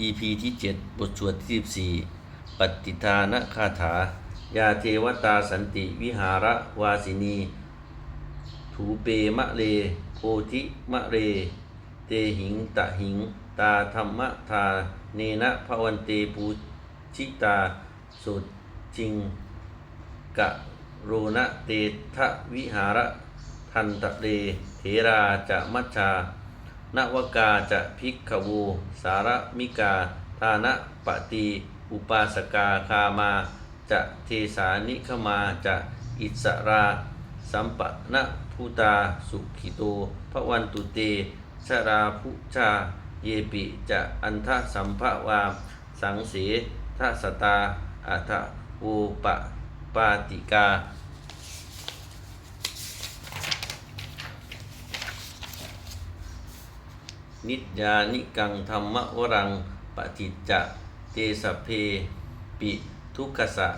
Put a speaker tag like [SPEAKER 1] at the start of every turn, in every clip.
[SPEAKER 1] EP ที่ 7 บทสวดที่ 14 ปฏิทานคาถา ยาเทวตาสันติวิหารวาสินี ถูเปมะเล โพธิมะเร เตหิงตะหิง ตาธรรมทา เนนะภวันเตปูชิตา สุจิง กะโรณเตทะวิหารทันตะเรเถราจะมัชชา นวกาจะภิกขวู สารมิกา ทานะปฏิอุปาสกาคามา จะเทสานิขมาจะอิสราสัมปะนะภูตาสุขิโตพระวันตุเตชราภุชา เยปิจะอันทะสัมภวาสังเสทัสตาอัทะโวปปาติกา นิจยานิกังธรรมวรังปฏิจจะเตสเพปิทุกขสะ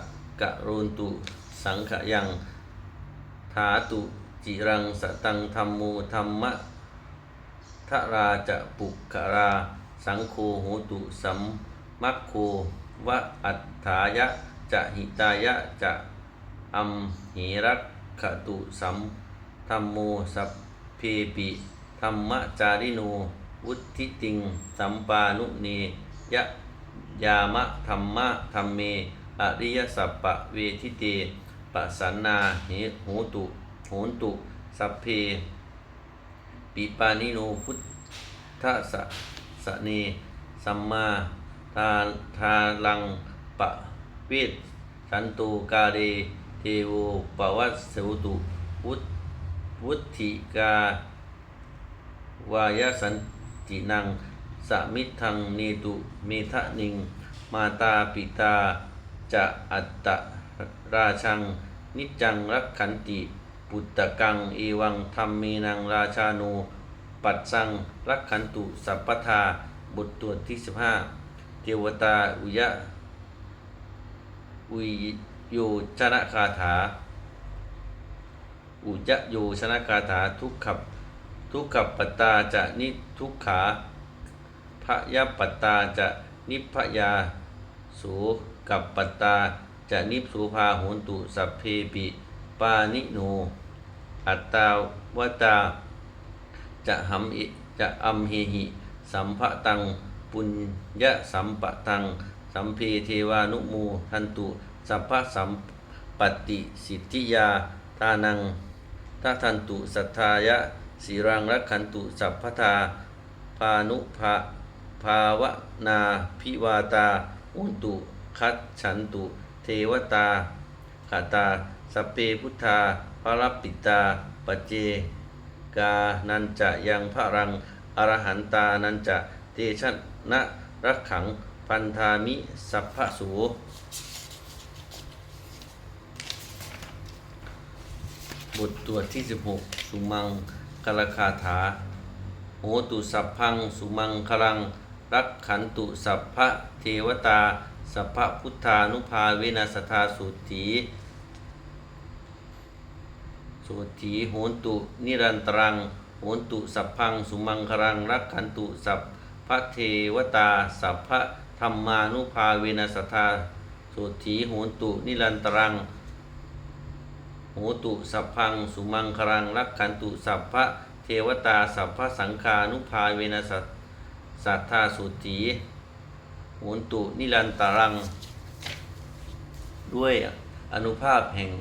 [SPEAKER 1] กะโรนตุสังขยังถาตุจิรังสตังธรรมโมธรรมะทะราจะปุกขรา สังโฆโหตุสัมมัคโควะอัฏฐายะจะหิตายะจะอัมเหรักขตุสัมธรรมโมสัพเพปิธรรมจาริโน วุธิติง สัมปานุเนยะยามะธรรมะธรรมเม อริยสัพปะเวทิเตปะสันนาเหโหตุโหนตุ สัพเพ ปิปานิโนพุทธสะสะเนสัมมาทาทาลังปะเวทสันตุกาเรเทโวปวัสสวตุวุฒวุธิกาวายสัน ตินังสมิทังเนตุเมทะนิง มาตาปิตาจะอัตตราชัง นิจังรักขันติ ปุตตะกังเอวังธรรมเมนังราชาโนปัดสังรักขันตุสัพพทาบทตรวจที่15เทวตาอุยะอุยโยชนะคาถา อุจโยชนะคาถาทุกขับ ทุกขับปตตาจะนิทุกขาพยปตตาจะนิพยา สูกับปตตาจะนิสุภาโหนตุสัพเพปิปานิโนอัตตาวตา จะหัมอิจะอัมเฮหิ สัมภะตังปุญญะสัมปะตัง สัมเพเทวานุโมทันตุสัพพะสัมปติสิทธิยาตานังทัทันตุสัทธายะ สีรังรักขันตุสัพพทาพานุภาภาวนาพิวาตา อุนตุ คัดฉันตุ เทวตาขาตาสเปพุทธาพระปิตาปเจ กานันจะยังพระรังอรหันตานันจะเตชะนะรักขังพันธามิสัพพสู บทตรวจที่ 16 สุมัง คลคาถาโหตุสัพพังสุมังคลัง รักขันตุสัพพะเทวตา สัพพะพุทธานุภาเวนัสธาสุถีสุถีโหนตุนิรันตรังโหนตุสัพพังสุมังคลัง รักขันตุสัพพะเทวตา สัพพะธรรมานุภาเวนัสธาสุถีโหนตุนิรันตรัง โหตุสัพพังสุมังคลังรักขันตุสัพพะเทวตาสัพพะสังฆานุภาเวนัสสัทธาสุถีโหนตุนิรันตรัง ด้วยอนุภาพแห่ง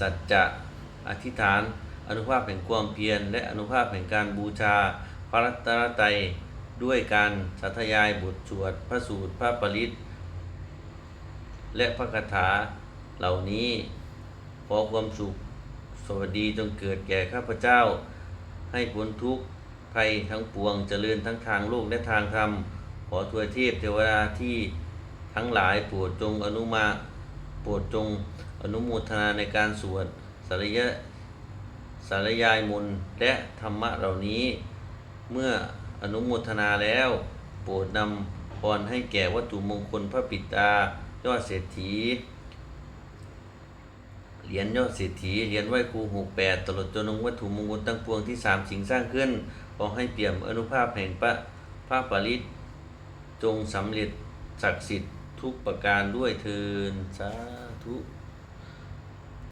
[SPEAKER 1] สัจจะอธิษฐาน อนุภาพแห่งความเพียร และอนุภาพแห่งการบูชา พระรัตนตรัยด้วยการสัทยายบทสวดพระสูตรพระปริตและพระคาถาเหล่านี้ ขอความสุข สวัสดีจงเกิดแก่ข้าพเจ้า ให้พ้นทุกข์ภัยทั้งปวงเจริญทั้งทางโลกและทางธรรม ขอทวยเทพเทวดาที่ทั้งหลายโปรดจงอนุมาโปรดจงอนุโมทนาในการสวดสารยะสารยายมนและธรรมะเหล่านี้ เมื่ออนุโมทนาแล้ว โปรดนำพรให้แก่วัตถุมงคลพระปิตายอดเศรษฐี เหรียญยอดเศรษฐีเหรียญไหวครูหกแปดตลอดจนองวัตถุมงคลตั้งปวงที่สามสิ่งสร้างขึ้นขอให้เปี่ยมอนุภาพแห่งพระพระปริตจงสำเร็จศักดิ์สิทธิ์ทุกประการด้วยเทินสาธุ